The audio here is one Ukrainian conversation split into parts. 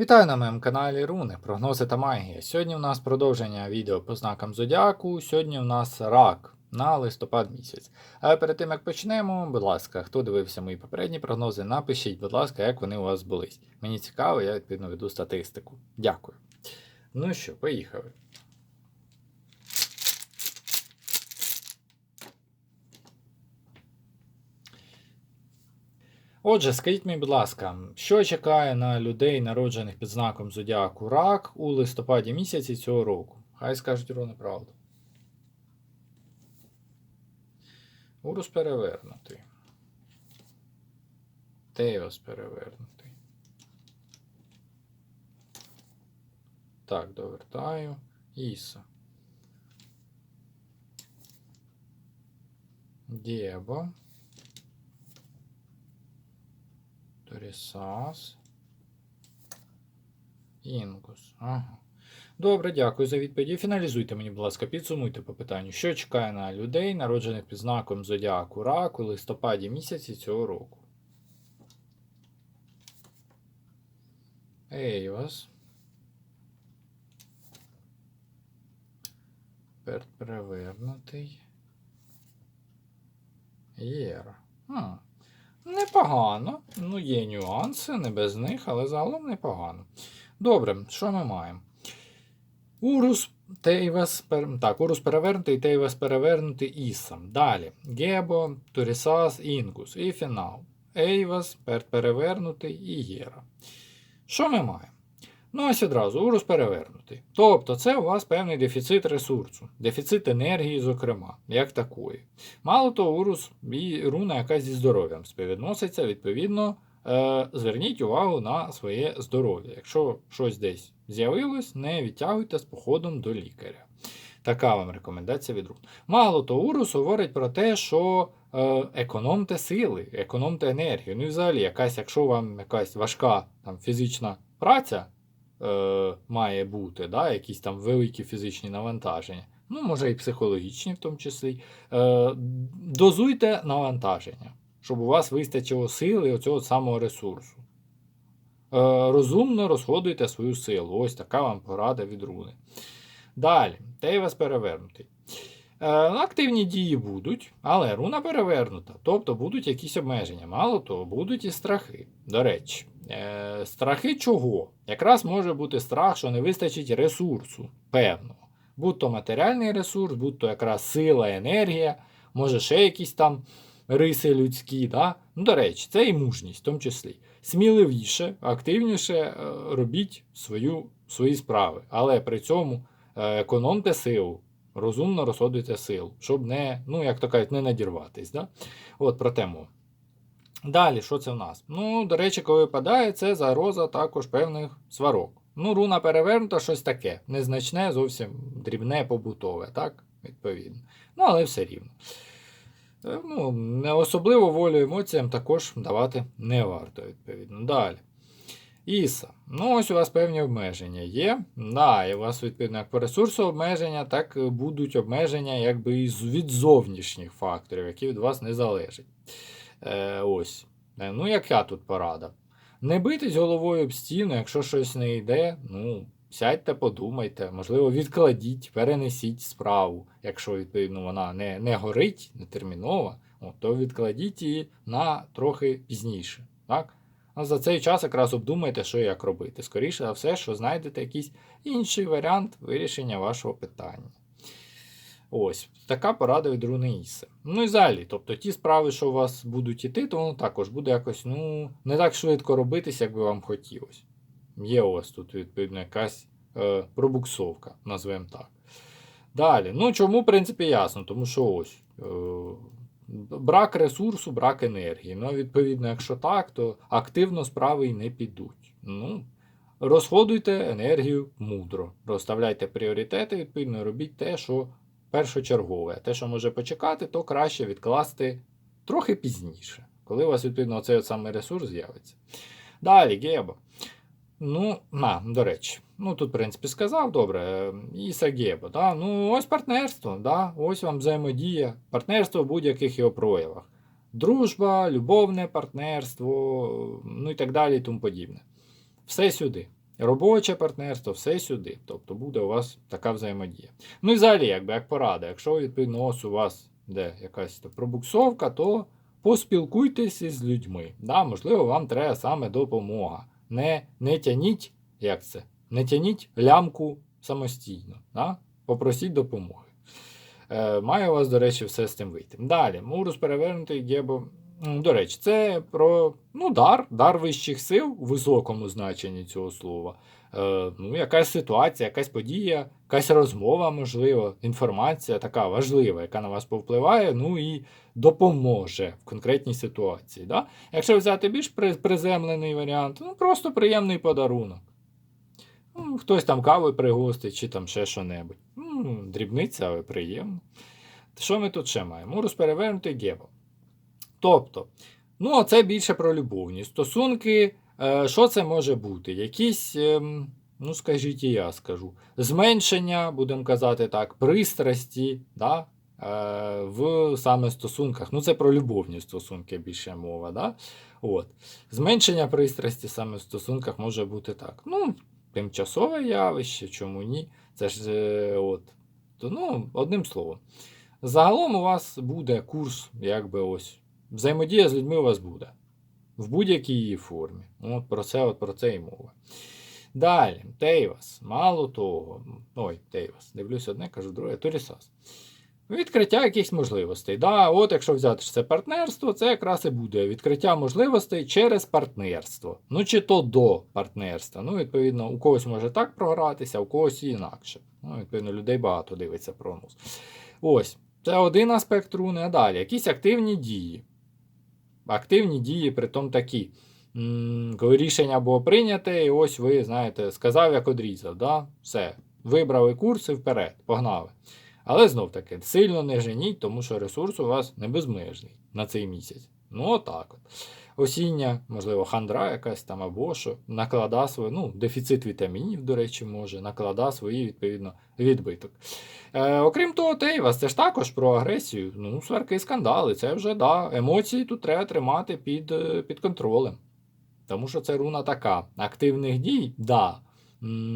Вітаю на моєму каналі Руни, прогнози та магія. Сьогодні у нас продовження відео по знакам Зодіаку. Сьогодні у нас рак на листопад місяць. Але перед тим як почнемо, будь ласка, хто дивився мої попередні прогнози, напишіть, будь ласка, як вони у вас були. Мені цікаво, я відповідно веду статистику. Дякую. Ну що, поїхали. Отже, скажіть мені, будь ласка, що чекає на людей, народжених під знаком Зодіаку Рак у листопаді місяці цього року? Хай скажуть ровно правду. Урус перевернутий. Теос перевернутий. Так, довертаю. Іса. Дєбо. Торісас. Інгус. Ага. Добре, дякую за відповіді. Фіналізуйте мені, будь ласка, підсумуйте по питанню, що чекає на людей, народжених під знаком Зодіаку Рак у листопаді місяці цього року. Ейвас. Перт перевернутий. Єра. Хм. Непогано. Ну, є нюанси, не без них, але загалом непогано. Добре, що ми маємо? Урус Тейвес, так, Урус перевернутий, Тейвес перевернутий Ісам. Далі. Гебо, Турісас, Інгус. І фінал. Ейвес, перевернутий і Єра. Що ми маємо? Ну, ось одразу, урус перевернутий. Тобто, це у вас певний дефіцит ресурсу, дефіцит енергії, зокрема, як такої. Мало того, урус і руна якась зі здоров'ям співвідноситься, відповідно, е, зверніть увагу на своє здоров'я. Якщо щось десь з'явилось, не відтягуйте з походом до лікаря. Така вам рекомендація від рун. Мало того, урус говорить про те, що е, економте сили, економте енергію. Ну і взагалі, якась, якщо вам якась важка там, фізична праця е, має бути, да, якісь там великі фізичні навантаження, ну, може і психологічні в тому числі. Е, дозуйте навантаження, щоб у вас вистачило сили оцього самого ресурсу. Е, розумно розходуйте свою силу. Ось така вам порада від руни. Далі, Тейвас перевернутий. Е, активні дії будуть, але руна перевернута, тобто будуть якісь обмеження. Мало того, будуть і страхи. До речі, е, страхи чого? Якраз може бути страх, що не вистачить ресурсу певного. Будь то матеріальний ресурс, будь то якраз сила, енергія, може ще якісь там риси людські. Да? Ну, до речі, це і мужність в тому числі. Сміливіше, активніше е, робіть свою, свої справи, але при цьому економте силу, розумно розходуйте силу, щоб не, ну, як то кажуть, не надірватись. Да? От про тему. Далі, що це в нас? Ну, до речі, коли випадає, це загроза також певних сварок. Ну, руна перевернута, щось таке. Незначне, зовсім дрібне, побутове, так? Відповідно. Ну, але все рівно. Е, Ну, особливо волю емоціям також давати не варто, відповідно. Далі. Іса. Ну, ось у вас певні обмеження є. Да, і у вас, відповідно, як по ресурсу обмеження, так будуть обмеження якби від зовнішніх факторів, які від вас не залежать. Е, ось. Е, Ну, яка тут порада? Не битись головою об стіну, якщо щось не йде, ну, сядьте, подумайте, можливо, відкладіть, перенесіть справу. Якщо, відповідно, вона не, не горить, не термінова, то відкладіть її на трохи пізніше. Так? А за цей час якраз обдумайте, що як робити. Скоріше за все, що знайдете якийсь інший варіант вирішення вашого питання. Ось, така порада від руни. Ну і взагалі, тобто ті справи, що у вас будуть іти, то воно також буде якось ну, не так швидко робитись, як би вам хотілося. Є у вас тут, відповідно, якась е, пробуксовка, назвемо так. Далі. Ну, чому, в принципі, ясно, тому що ось. Е, брак ресурсу, брак енергії. Ну, відповідно, якщо так, то активно справи й не підуть. Ну, розходуйте енергію мудро, розставляйте пріоритети, відповідно, робіть те, що першочергове. Те, що може почекати, то краще відкласти трохи пізніше, коли у вас, відповідно, цей самий ресурс з'явиться. Далі, Геба. Ну, на, до речі, ну тут, в принципі, сказав, добре, е, Іса да? ну ось партнерство, да? ось вам взаємодія, партнерство в будь-яких його проявах. Дружба, любовне партнерство, ну і так далі, і тому подібне. Все сюди. робоче партнерство, все сюди. Тобто буде у вас така взаємодія. Ну і взагалі, якби як порада, якщо відповідно у вас де якась то пробуксовка, то поспілкуйтеся з людьми. Да, можливо, вам треба саме допомога. Не, не тяніть, як це? Не тяніть лямку самостійно. Да? Попросіть допомоги. Е, має у вас, до речі, все з цим вийти. Далі, Мурус перевернутий Гебо. До речі, це про ну, дар, дар вищих сил у високому значенні цього слова. Е, ну, якась ситуація, якась подія, якась розмова, можливо, інформація така важлива, яка на вас повпливає, ну і допоможе в конкретній ситуації. Да? Якщо взяти більш приземлений варіант, ну просто приємний подарунок. Ну, хтось там кави пригостить, чи там ще що-небудь. Ну, дрібниця, але приємно. Що ми тут ще маємо? Мурус перевернутий гебо. Тобто, ну, це більше про любовні стосунки. Е, що це може бути? Якісь, ем, ну, скажіть, і я скажу, зменшення, будемо казати так, пристрасті, да? е, в саме стосунках. Ну, це про любовні стосунки більше мова. Да? От. Зменшення пристрасті саме в стосунках може бути так. Ну, тимчасове явище, чому ні? Це ж е, от. То, ну, одним словом. Загалом у вас буде курс, якби ось. Взаємодія з людьми у вас буде. В будь-якій її формі. От про це, от про це і мова. Далі, Тейвас. Мало того. Ой, Тейвас. Дивлюсь одне, кажу друге, Торісас. Відкриття якихось можливостей. Да, от якщо взяти це партнерство, це якраз і буде відкриття можливостей через партнерство. Ну чи то до партнерства. Ну, відповідно, у когось може так програтися, у когось інакше. Ну, відповідно, людей багато дивиться прогноз. Ось, це один аспект руни, а далі якісь активні дії. Активні дії, притом такі. Коли рішення було прийняте, і ось ви, знаєте, сказав, як одрізав. Да? Все. Вибрали курс і вперед, погнали. Але знов таки, сильно не женіть, тому що ресурс у вас не безмежний на цей місяць. Ну, отак от. Осіння, можливо, хандра якась там або що, наклада свою, ну, дефіцит вітамінів, до речі, може, наклада свої, відповідно, відбиток. Е, окрім того, Тейвас, це ж також про агресію. Ну, сварки, скандали, це вже да. Емоції тут треба тримати під, е, під контролем. Тому що це руна така. Активних дій, да.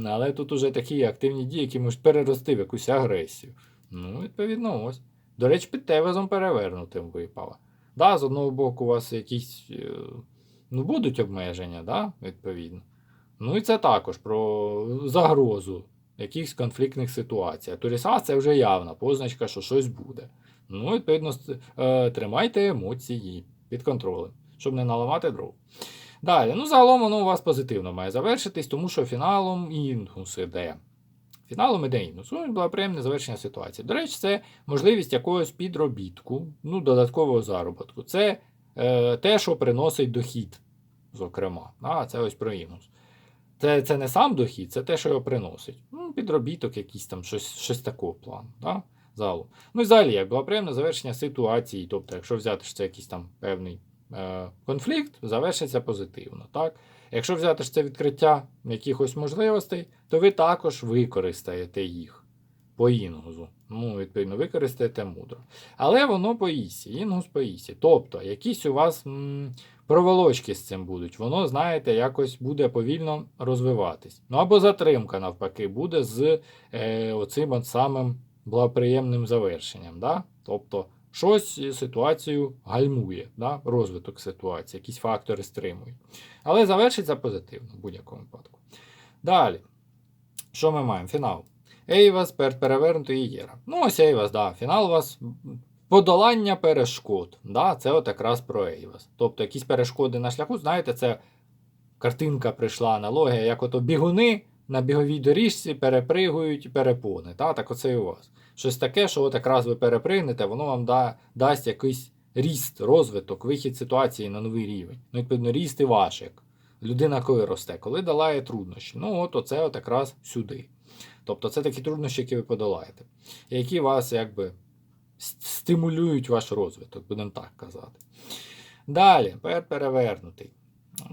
Але тут уже такі активні дії, які можуть перерости в якусь агресію. Ну, відповідно, ось. До речі, під Тевезом перевернутим випала. Да, з одного боку, у вас якісь е, ну, будуть обмеження, да, відповідно. Ну і це також про загрозу якихось конфліктних ситуацій. Туріса це вже явна позначка, що щось буде. Ну, відповідно, е, тримайте емоції під контролем, щоб не наламати дров. Далі, ну загалом воно у вас позитивно має завершитись, тому що фіналом інгус іде. Фіналом іде інгус. Ну, було приємне завершення ситуації. До речі, це можливість якогось підробітку, ну, додаткового заробітку. Це е, те, що приносить дохід, зокрема. А, це ось про інгус. Це, це не сам дохід, це те, що його приносить. Ну, підробіток, якийсь там, щось, щось такого плану. Да? Загалом. Ну і взагалі, як було приємне завершення ситуації. Тобто, якщо взяти, що це якийсь там певний е, конфлікт, завершиться позитивно. Так? Якщо взяти що це відкриття якихось можливостей, то ви також використаєте їх по інгузу. Ну, відповідно, використаєте мудро. Але воно по ісі, інгус по ісі. Тобто, якісь у вас м, проволочки з цим будуть. Воно, знаєте, якось буде повільно розвиватись. Ну або затримка, навпаки, буде з е, оцим от самим благоприємним завершенням. Да? Тобто, щось ситуацію гальмує, да? розвиток ситуації, якісь фактори стримують. Але завершиться позитивно в будь-якому випадку. Далі. Що ми маємо? Фінал. Ейвас, пер- перевернутий і Єра. Ну, ось Ейвас, да. Фінал у вас подолання перешкод. Да, Це от якраз про Ейвас. Тобто якісь перешкоди на шляху, знаєте, це картинка прийшла аналогія, як ото бігуни на біговій доріжці перепригують перепони. Да? Так оце і у вас. Щось таке, що от якраз ви перепригнете, воно вам да, дасть якийсь ріст, розвиток, вихід ситуації на новий рівень. Ну, відповідно, ріст і ваш, як людина, коли росте, коли долає труднощі. Ну, от оце от якраз сюди. Тобто це такі труднощі, які ви подолаєте, які вас якби стимулюють ваш розвиток, будемо так казати. Далі, пер- перевернутий.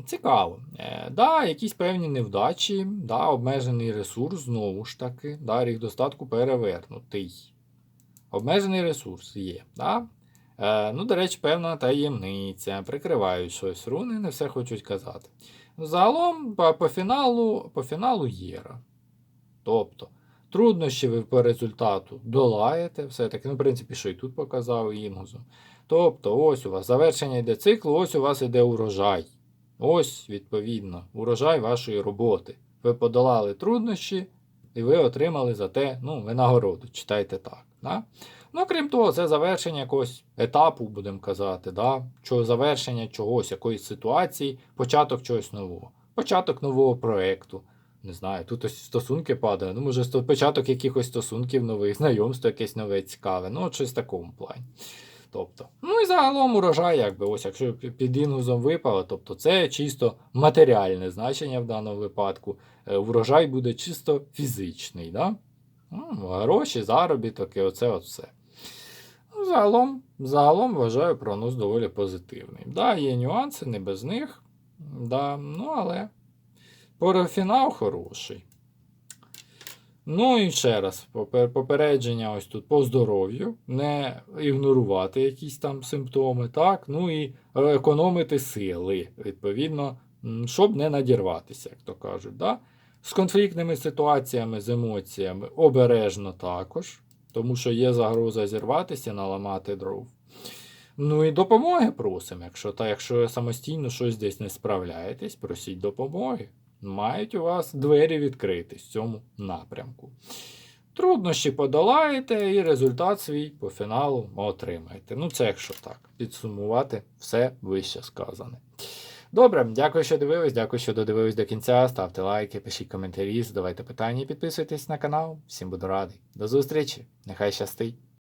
Цікаво. Е, да, якісь певні невдачі, да, обмежений ресурс, знову ж таки, да, рік достатку перевернутий. Обмежений ресурс є. Да? Е, ну, до речі, певна таємниця, прикривають щось руни, не все хочуть казати. загалом по, по, фіналу, по фіналу єра. Тобто, труднощі ви по результату долаєте, все-таки, ну, в принципі, що і тут показав Інгузу. Тобто, ось у вас завершення йде циклу, ось у вас іде урожай. Ось, відповідно, урожай вашої роботи. Ви подолали труднощі, і ви отримали за те ну, винагороду. Читайте так. Да? Ну, крім того, це завершення якогось етапу, будемо казати, да? Чого завершення чогось, якоїсь ситуації, початок чогось нового, початок нового проєкту. Не знаю, тут ось стосунки падає. Ну, може, початок якихось стосунків нових, знайомство якесь нове цікаве. Ну, щось в такому плані. Тобто, ну і загалом урожай, якби ось, якщо під інгузом випало, тобто це чисто матеріальне значення в даному випадку. Е, Урожай буде чисто фізичний, да? Ну, гроші, заробіток і оце от все. Ну, загалом, загалом вважаю прогноз доволі позитивний. Да, є нюанси, не без них. Да, ну, але фінал хороший. Ну і ще раз, попередження ось тут по здоров'ю, не ігнорувати якісь там симптоми, так, ну і економити сили, відповідно, щоб не надірватися, як то кажуть. Да? З конфліктними ситуаціями, з емоціями обережно також, тому що є загроза зірватися, наламати дров. Ну і допомоги просимо. Якщо, та, якщо самостійно щось десь не справляєтесь, просіть допомоги. Мають у вас двері відкритись в цьому напрямку. Труднощі подолаєте і результат свій по фіналу отримаєте. Ну, це якщо так, підсумувати все вище сказане. Добре, дякую, що дивились, дякую, що додивились до кінця. Ставте лайки, пишіть коментарі, задавайте питання і підписуйтесь на канал. Всім буду радий. До зустрічі! Нехай щастить!